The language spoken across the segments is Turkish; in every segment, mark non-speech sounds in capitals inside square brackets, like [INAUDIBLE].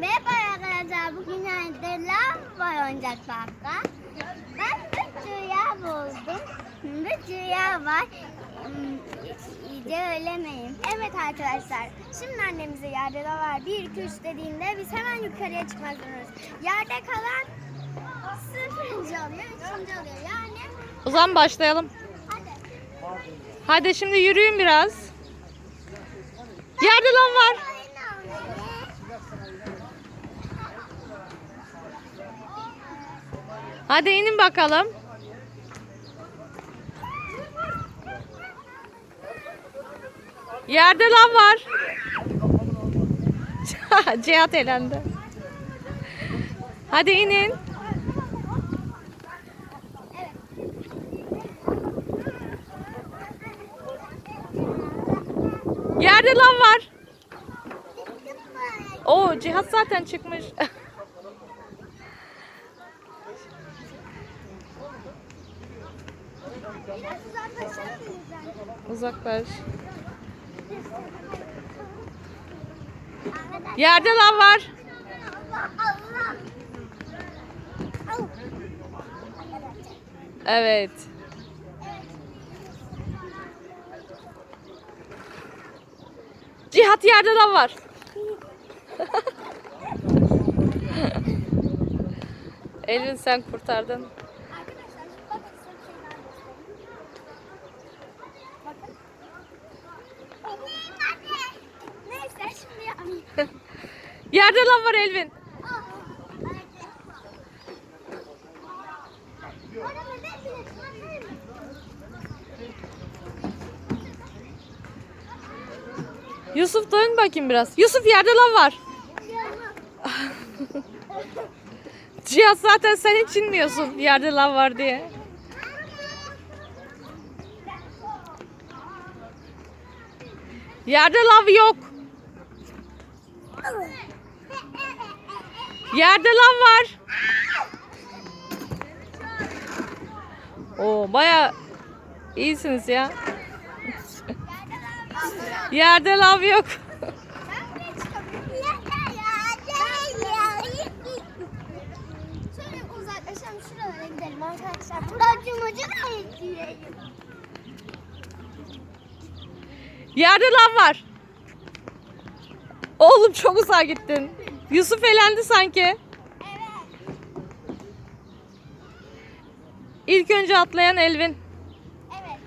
Merhaba arkadaşlar. Bugün lav var oyuncak parkta. Ben bir rüya buldum. Bir rüya var. Hmm, İyice ölemeyim. Evet arkadaşlar. Şimdi annemize yerde var. 1, 2, 3 dediğinde biz hemen yukarıya çıkmak zorundayız. Yerde kalan sıfırıncı oluyor, üçüncü oluyor. Yani O zaman başlayalım. hadi. Hadi şimdi yürüyün biraz. Yerde lan var. Hadi inin bakalım. Yerde lan var. [LAUGHS] Cihat elendi. Hadi inin. Yerde lan var. Oo Cihat zaten çıkmış. [LAUGHS] Uzaklaş. Yerde lan var. Evet. Cihat yerde lan var. [LAUGHS] Elvin sen kurtardın. Neyse şimdi yapmayayım. [LAUGHS] Yerde lan var Elvin. Yusuf dön bakayım biraz. Yusuf yerde lan var. [LAUGHS] Cihat zaten sen hiç inmiyorsun yerde lan var diye. Yerde lav yok. Yerde lav var. Oo baya iyisiniz ya. Yerde lav yok. Arkadaşlar. Buracım ucu da yetiyor. Yerde lav var. Oğlum çok uzağa gittin. Yusuf elendi sanki. Evet. İlk önce atlayan Elvin. Evet.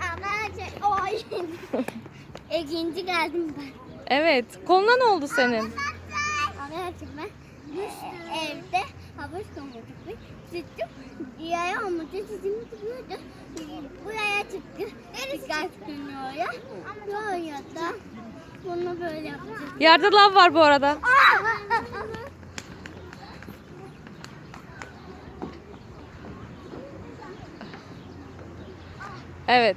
Ama şey, oy. [LAUGHS] İkinci geldim ben. Evet. Koluna ne oldu senin? Arkadaşlar ben evde havuç ve tuttum. Diğer olmadı sizin tutuyordu. Buraya çıktı. Birkaç gün oraya. Böyle da bunu böyle yapacağız. Yerde lav var bu arada. [LAUGHS] Evet.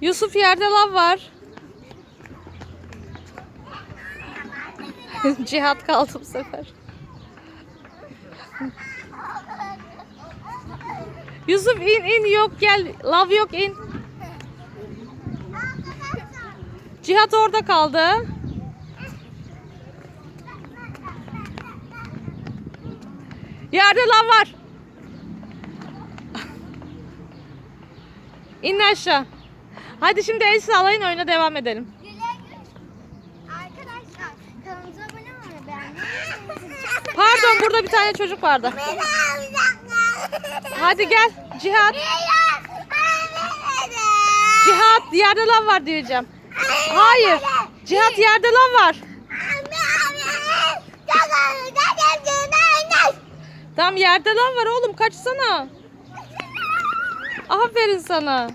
Yusuf yerde lav var. [LAUGHS] Cihat kaldı bu sefer. Yusuf in in yok gel. Lav yok in. Cihat orada kaldı. Yerde lav var. [LAUGHS] İn aşağı. Hadi şimdi el sallayın oyuna devam edelim. Pardon burada bir tane çocuk vardı. Hadi gel Cihat. Cihat yerde lav var diyeceğim. Hayır. Cihat yerde lav var. Tam yerde lav var oğlum kaçsana. Aferin sana.